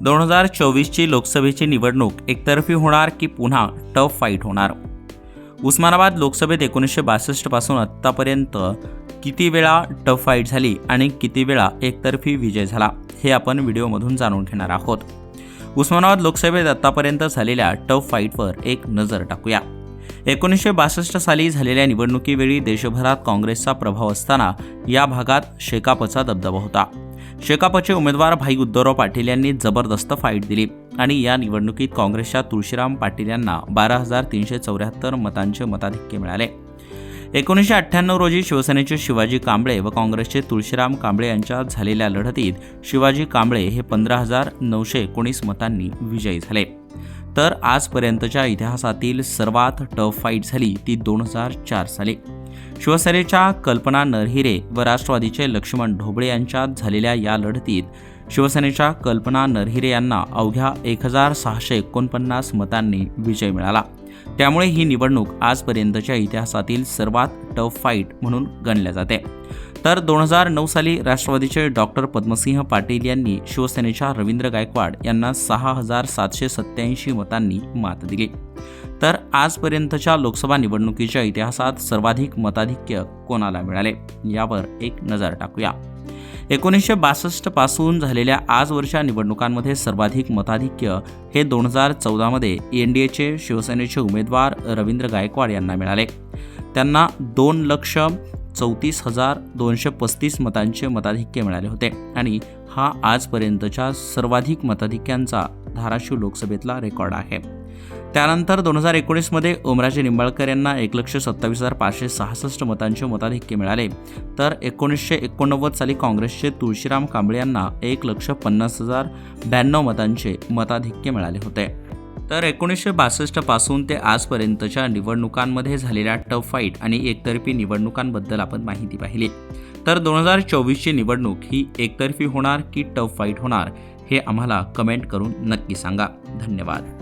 दोन हजार चोवीसची लोकसभेची निवडणूक एकतर्फी होणार की पुन्हा टफ फाईट होणार? उस्मानाबाद लोकसभेत एकोणीसशे बासष्टपासून आत्तापर्यंत किती वेळा टफ फाईट झाली आणि किती वेळा एकतर्फी विजय झाला हे आपण व्हिडिओमधून जाणून घेणार आहोत. उस्मानाबाद लोकसभेत आत्तापर्यंत झालेल्या टफ फाईटवर एक नजर टाकूया. एकोणीसशे बासष्ट साली झालेल्या निवडणुकीवेळी देशभरात काँग्रेसचा प्रभाव असताना या भागात शेकापचा दबदबा होता. शेकापचे उमेदवार भाई उद्धवराव पाटील यांनी जबरदस्त फाईट दिली. आणि या निवडणुकीत काँग्रेसच्या तुळशीराम पाटील यांना बारा हजार तीनशे चौऱ्याहत्तर मतांचे मताधिक्य मिळाले. एकोणीसशे अठ्ठ्याण्णव रोजी शिवसेनेचे शिवाजी कांबळे व काँग्रेसचे तुळशीराम कांबळे यांच्या झालेल्या लढतीत शिवाजी कांबळे हे पंधरा हजार नऊशे एकोणीस मतांनी विजयी झाले. तर आजपर्यंतच्या इतिहासातील सर्वात टफ फाईट झाली ती दोन हजार चार साली. शिवसेनेच्या कल्पना नरहिरे व राष्ट्रवादीचे लक्ष्मण ढोबळे यांच्यात झालेल्या या लढतीत शिवसेनेच्या कल्पना नरहिरे यांना अवघ्या एक हजार सहाशे एकोणपन्नास मतांनी विजय मिळाला. त्यामुळे ही निवडणूक आजपर्यंतच्या इतिहासातील सर्वात टफ फाईट म्हणून गणल्या जाते. तर दोन हजार नऊ साली राष्ट्रवादीचे डॉक्टर पद्मसिंह पाटील यांनी शिवसेनेच्या रवींद्र गायकवाड यांना सहा हजार सातशे सत्याऐंशी मतांनी मात दिली. तर आजपर्यंतच्या लोकसभा निवडणुकीच्या इतिहासात सर्वाधिक मताधिक्य कोणाला मिळाले? यावर एक नजर टाकूया. एकोणीसशे बासष्टपासून झालेल्या आजवरच्या निवडणुकांमध्ये सर्वाधिक मताधिक्य हे दोन हजार चौदामध्ये एन डी एचे शिवसेनेचे उमेदवार रवींद्र गायकवाड यांना मिळाले. त्यांना दोन लक्ष चौतीस हजार दोनशे पस्तीस मतांचे मताधिक्य मिळाले होते. आणि हा आजपर्यंतच्या सर्वाधिक मताधिक्यांचा धाराशिव लोकसभेतला रेकॉर्ड आहे. त्यानंतर दोन हजार एकोणीसमध्ये ओमराजे निंबाळकर यांना एक लक्ष सत्तावीस हजार पाचशे सहासष्ट मतांचे मताधिक्य मिळाले. तर एकोणीसशे एकोणनव्वद साली काँग्रेसचे तुळशीराम कांबळे यांना एक लक्ष पन्नास हजार ब्याण्णव मतांचे मताधिक्य मिळाले होते. तर एकोणीसशे बासष्टपासून ते आजपर्यंतच्या निवडणुकांमध्ये झालेल्या टफ फाईट आणि एकतर्फी निवडणुकांबद्दल आपण माहिती पाहिली. तर दोन हजार चोवीसची निवडणूक ही एकतर्फी होणार की टफ फाईट होणार हे आम्हाला कमेंट करून नक्की सांगा. धन्यवाद.